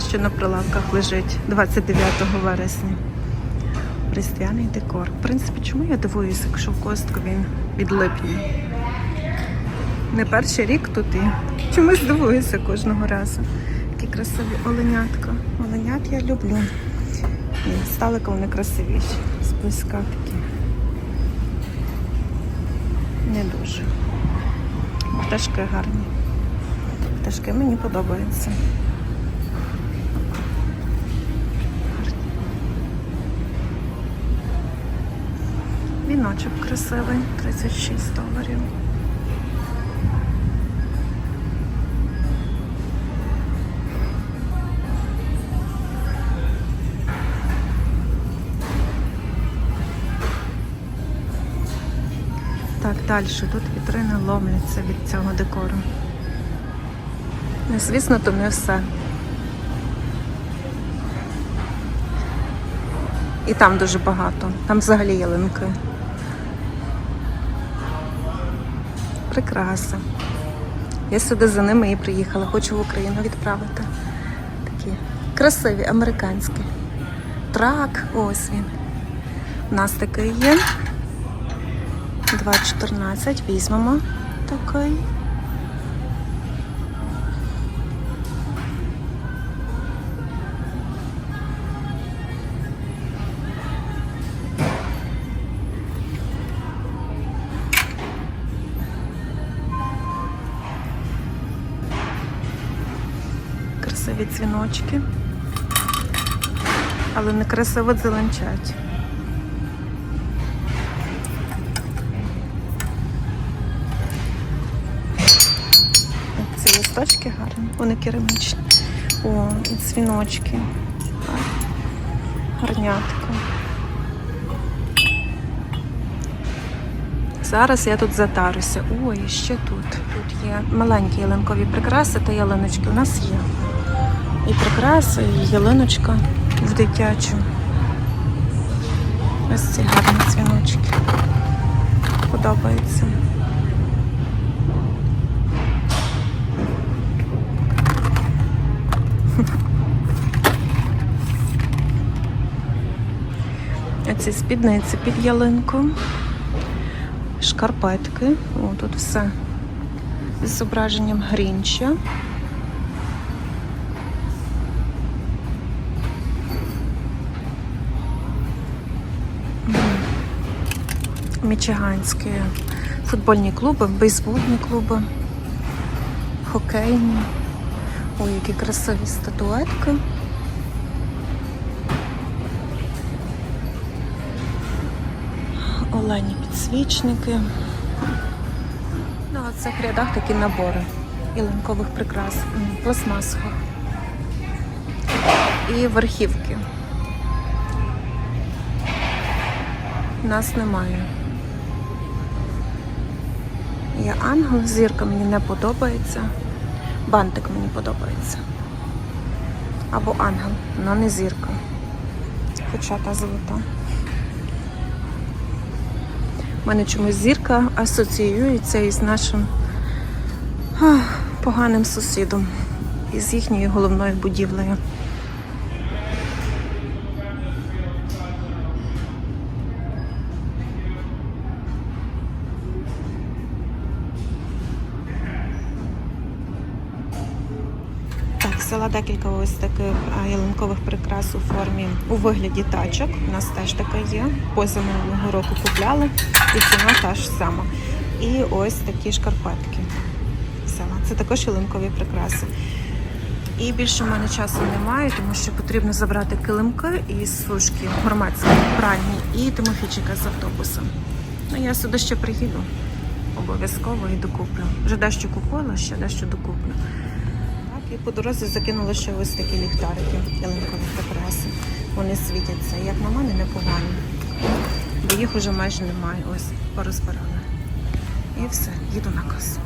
що на прилавках лежить 29 вересня. Різдвяний декор. В принципі, чому я дивуюся, якщо в костку він від? Не перший рік тут і чомусь дивуюся кожного разу. Такі красиві оленятка. Оленят я люблю. І сталика вони красивіші. Зблизька такі. Не дуже. Пташки гарні. Пташки мені подобаються. Віночок красивий, 36 доларів. Так, далі. Тут вітрини ломляться від цього декору. Ну, звісно, то не все. І там дуже багато. Там взагалі ялинки. Прикраси. Я сюди за ними і приїхала. Хочу в Україну відправити. Такі красиві, американські. Трак, ось він. У нас такий є. 2,14 візьмемо такий. Красиві дзвіночки, але не красиво дзеленчать. Ці листочки гарні, вони керамічні. О, і дзвіночки. Гарнятко. Зараз я тут затаруся. Ой, ще тут. Тут є маленькі ялинкові прикраси та ялиночки. У нас є. І прикраси, і ялиночка в дитячу. Ось ці гарні дзвіночки. Подобається. Оці спідниці під ялинку, шкарпетки. О, тут все з зображенням Грінча. Мічиганські футбольні клуби, бейсбольні клуби, хокейні. Ой, які красиві статуетки. Олені підсвічники. Ну, а в цих рядах такі набори ялинкових прикрас, пластмасових. І верхівки. Нас немає. Є ангел, зірка мені не подобається. Бантик мені подобається. Або ангел, але не зірка. Хоча та золота. У мене чомусь зірка асоціюється із нашим ах, поганим сусідом, із їхньою головною будівлею. Взяла декілька ось таких ялинкових прикрас у формі у вигляді тачок. У нас теж така є. Поза минулого року купляли, і ціна та ж сама. І ось такі шкарпетки. Взяла. Це також ялинкові прикраси. І більше в мене часу немає, тому що потрібно забрати килимки із сушки громадської пральні і Тимофійчика з автобуса. Ну, я сюди ще приїду обов'язково і докуплю. Вже дещо купила, ще дещо докуплю. І по дорозі закинула ще ось такі ліхтарики ялинкові прикраси. Вони світяться. Як на мене, непогані. Бо їх уже майже немає. Ось, порозбирали. І все, їду на касу.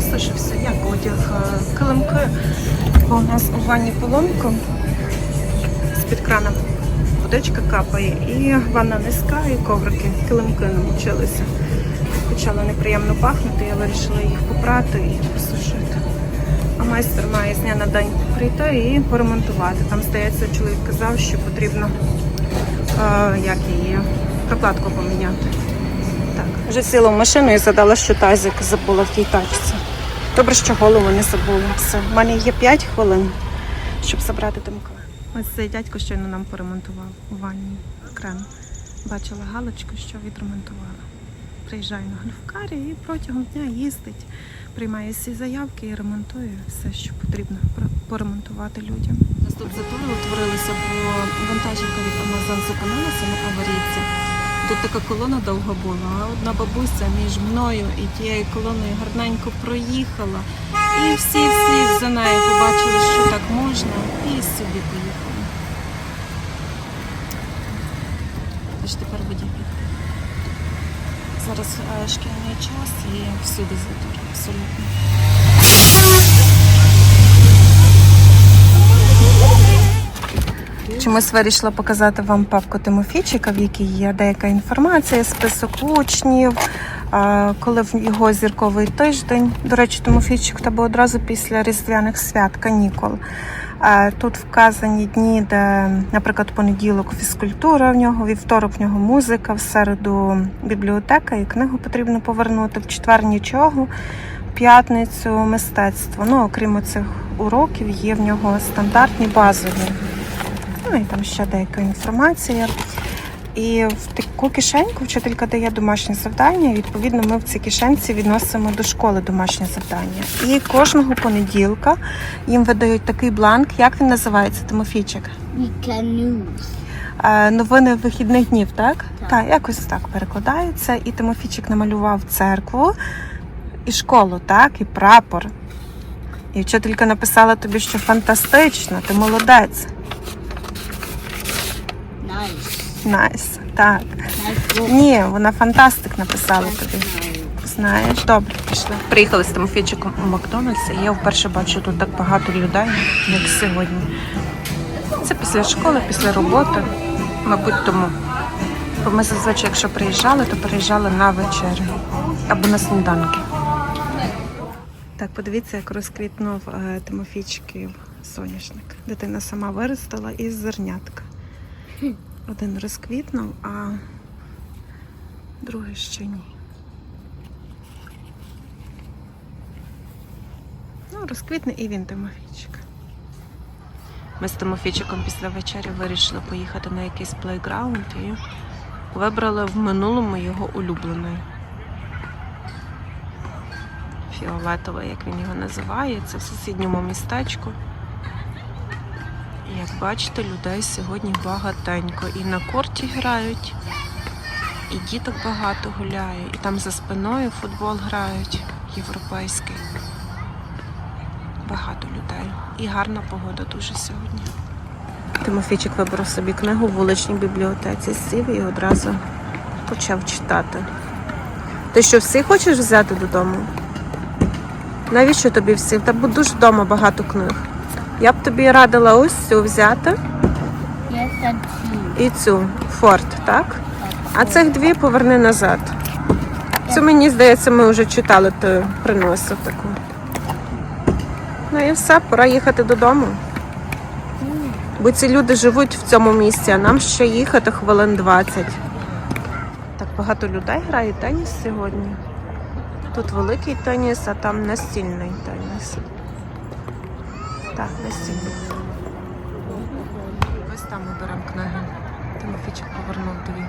висушився, як одяг е, килимки, бо у нас у ванні поломка з-під крана водичка капає і ванна низька, і коврики, килимки намочилися. Почало неприємно пахнути, я вирішила їх попрати і посушити. А майстер має з дня на день прийти і поремонтувати. Там, здається, чоловік казав, що потрібно е, як її прокладку поміняти. Так, Вже сіла в машину і задала, що тазик забула в тій тачці. Добре, що голову не забула. Все. У мене є 5 хвилин, щоб забрати Тимка. Ось цей дядько щойно нам поремонтував у ванні кран. Бачила галочку, що відремонтувала. Приїжджає на гольфкарі і протягом дня їздить, приймає всі заявки і ремонтує все, що потрібно поремонтувати людям. У нас тут затори утворилися, бо вантажівка від Амазон зупинилася на аварійці. Тут така колона довга була, а одна бабуся між мною і тією колоною гарненько проїхала. І всі вслід за нею побачили, що так можна, і собі поїхали. Тож тепер піде. Зараз е, шкільний час і всюди затор, абсолютно. Чомусь вирішила показати вам папку Тимофійчика, в якій є деяка інформація, список учнів, коли в його зірковий тиждень. До речі, Тимофійчик в тебе одразу після різдвяних свят, канікул. Тут вказані дні, де, наприклад, понеділок фізкультура в нього, вівторок в нього музика, в середу бібліотека і книгу потрібно повернути, в четвер нічого, в п'ятницю мистецтво. Ну, окрім цих уроків, є в нього стандартні базові. Ну і там ще деяка інформація. І в таку кишеньку вчителька дає домашнє завдання. і, Відповідно, ми в цій кишенці відносимо до школи домашнє завдання. І кожного понеділка їм видають такий бланк. Як він називається, Тимофійчик? Е, Новини вихідних днів, так? Так. якось так перекладається. І Тимофійчик намалював церкву і школу, так, і прапор. І вчителька написала тобі, що фантастично, ти молодець. Найс, так. Ні, вона фантастик написала тобі. Знаєш, добре, пішли. Приїхали з Тимофійчиком у Макдональдс, і я вперше бачу тут так багато людей, як сьогодні. Це після школи, після роботи, мабуть, тому. Бо ми зазвичай, якщо приїжджали, то приїжджали на вечерю або на сніданки. Так, подивіться, як розквітнув е, Тимофійчиків соняшник. Дитина сама виростила із зернятка. Один розквітнув, а другий ще ні. Ну, розквітне і він Тимофійчик. Ми з Тимофійчиком після вечері вирішили поїхати на якийсь плейграунд і вибрали в минулому його улюблений. Фіолетовий, як він його називає, це в сусідньому містечку. Як бачите, людей сьогодні багатенько. І на корті грають, і діток багато гуляє, і там за спиною футбол грають європейський. Багато людей. І гарна погода дуже сьогодні. Тимофійчик вибрав собі книгу в вуличній бібліотеці, сів і одразу почав читати. Ти що, всі хочеш взяти додому? Навіщо тобі всі? Тебе дуже вдома багато книг. Я б тобі радила ось цю взяти і цю Форд, так? А цих дві поверни назад. Цю мені здається, ми вже читали, то приносив таку. Ну і все, пора їхати додому. Бо ці люди живуть в цьому місці, а нам ще їхати хвилин 20. Так багато людей грає теніс сьогодні. Тут великий теніс, а там настільний теніс. Так, настільний. Ось там ми беремо книги. Тимофійчик повернув дві.